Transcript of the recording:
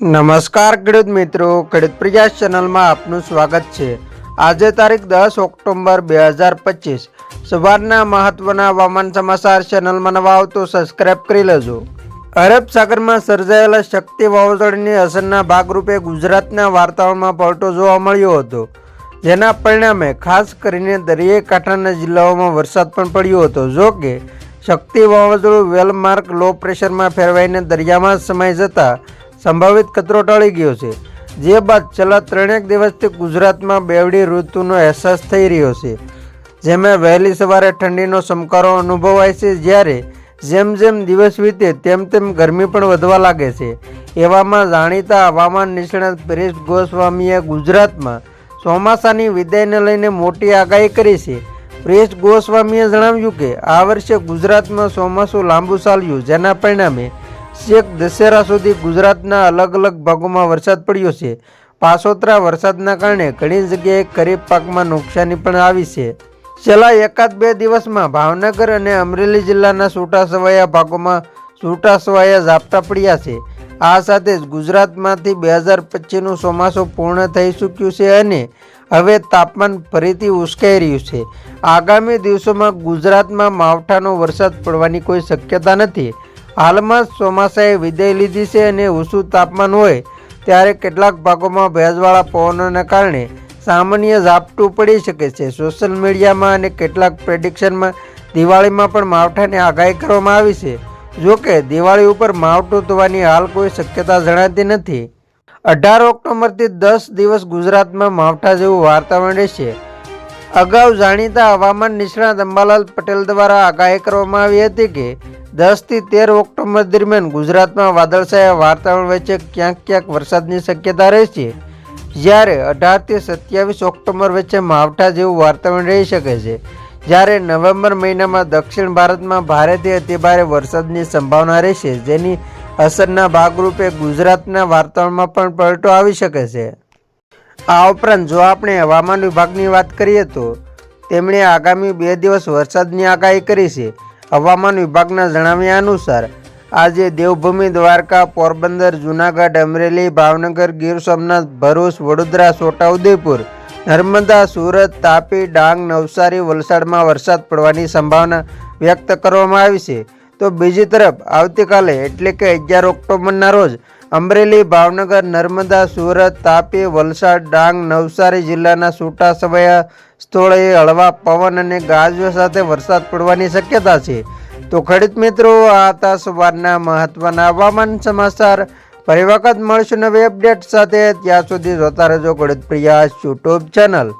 નમસ્કાર, ખેડૂત મિત્રો. ખેડૂત પ્રજા ચેનલમાં આપનું સ્વાગત છે. આજે તારીખ દસ ઓક્ટોબર બે હજાર પચીસ. સવારના મહત્વના હવામાન સમાચાર ચેનલમાં નવા આવતો સબસ્ક્રાઇબ કરી લેજો. અરબ સાગરમાં સર્જાયેલા શક્તિ વાવાઝોડાની અસરના ભાગરૂપે ગુજરાતના વાતાવરણમાં પલટો જોવા મળ્યો હતો, જેના પરિણામે ખાસ કરીને દરિયાઈ કાંઠાના જિલ્લાઓમાં વરસાદ પણ પડ્યો હતો. જો કે, શક્તિ વાવાઝોડું વેલમાર્ક લો પ્રેશરમાં ફેરવાઈને દરિયામાં સમાઈ જતા સંભવિત ખતરો ટળી ગયો છે. જે બાદ છેલ્લા ત્રણેક દિવસથી ગુજરાતમાં બેવડી ઋતુનો અહેસાસ થઈ રહ્યો છે. જેમાં વહેલી સવારે ઠંડીનો સમકારો અનુભવાય છે, જ્યારે જેમ જેમ દિવસ વીતે તેમ તેમ ગરમી પણ વધવા લાગે છે. એવામાં જાણીતા હવામાન નિષ્ણાત પરેશ ગોસ્વામીએ ગુજરાતમાં ચોમાસાની વિદાયને લઈને મોટી આગાહી કરી છે. પ્રેશ ગોસ્વામીએ જણાવ્યું કે, આ વર્ષે ગુજરાતમાં ચોમાસું લાંબુ ચાલ્યું, જેના પરિણામે છેક દશેરા સુધી ગુજરાતના અલગ અલગ ભાગોમાં વરસાદ પડ્યો છે. પાછોતરા વરસાદના કારણે ઘણી જગ્યાએ ખરીફ પાકમાં નુકસાની પણ આવી છે. છેલ્લા એકાદ બે દિવસમાં ભાવનગર અને અમરેલી જિલ્લાના છૂટાછવાયા ભાગોમાં છૂટાછવાયા ઝાપટા પડ્યા છે. આ સાથે જ ગુજરાતમાંથી બે હજાર પચીસનું ચોમાસું પૂર્ણ થઈ ચૂક્યું છે અને હવે તાપમાન ફરીથી ઉશ્કેઈ રહ્યું છે. આગામી દિવસોમાં ગુજરાતમાં માવઠાનો વરસાદ પડવાની કોઈ શક્યતા નથી. હાલમાં જ ચોમાસાએ વિદાય લીધી છે અને ઊંચું તાપમાન હોય, ત્યારે કેટલાક ભાગોમાં ભેજવાળા પવનોના કારણે સામાન્ય ઝાપટું પડી શકે છે. સોશિયલ મીડિયામાં અને કેટલાક પ્રેડિક્શનમાં દિવાળીમાં પણ માવઠાની આગાહી કરવામાં આવી છે. જો કે, દિવાળી ઉપર માવઠું થવાની હાલ કોઈ શક્યતા જણાતી નથી. અઢાર ઓક્ટોબરથી દસ દિવસ ગુજરાતમાં માવઠા જેવું વાતાવરણ રહેશે. અગાઉ જાણીતા હવામાન નિષ્ણાત અંબાલાલ પટેલ દ્વારા આગાહી કરવામાં આવી હતી કે દસથી તેર ઓક્ટોબર દરમિયાન ગુજરાતમાં વાદળછાયા વાતાવરણ વચ્ચે ક્યાંક ક્યાંક વરસાદની શક્યતા રહેશે જ્યારે અઢારથી સત્યાવીસ ઓક્ટોબર વચ્ચે માવઠા જેવું વાતાવરણ રહી શકે છે. જ્યારે નવેમ્બર મહિનામાં દક્ષિણ ભારતમાં ભારેથી અતિભારે વરસાદની સંભાવના રહેશે જેની અસરના ભાગરૂપે ગુજરાતના વાતાવરણમાં પણ પલટો આવી શકે છે. આ ઉપરાંત જો આપણે હવામાન વિભાગની વાત કરીએ તો તેમણે આગામી બે દિવસ વરસાદની આગાહી કરી છે. હવામાન વિભાગના જણાવ્યા અનુસાર, આજે દેવભૂમિ, દ્વારકા, પોરબંદર, જૂનાગઢ, અમરેલી, ભાવનગર, ગીર સોમનાથ, ભરૂચ, વડોદરા, છોટાઉદેપુર, નર્મદા, સુરત, તાપી, ડાંગ, નવસારી, વલસાડમાં વરસાદ પડવાની સંભાવના વ્યક્ત કરવામાં આવી છે. તો બીજી તરફ, આવતીકાલે એટલે કે અગિયાર ઓક્ટોબરના રોજ, અમરેલી, ભાવનગર, નર્મદા, સુરત, તાપી, વલસાડ, ડાંગ, નવસારી જિલ્લાના છૂટા છવાયા સ્થળોએ હળવા પવન અને ગાજવા સાથે વરસાદ પડવાની શક્યતા છે. તો ખેડૂત મિત્રો, આ હતા સવારના મહત્વના હવામાન સમાચાર. ફરી વખત મળશું નવી અપડેટ સાથે. ત્યાં સુધી જોતા રહેજો ખેડૂત પ્રિયાસ યુટ્યુબ ચેનલ.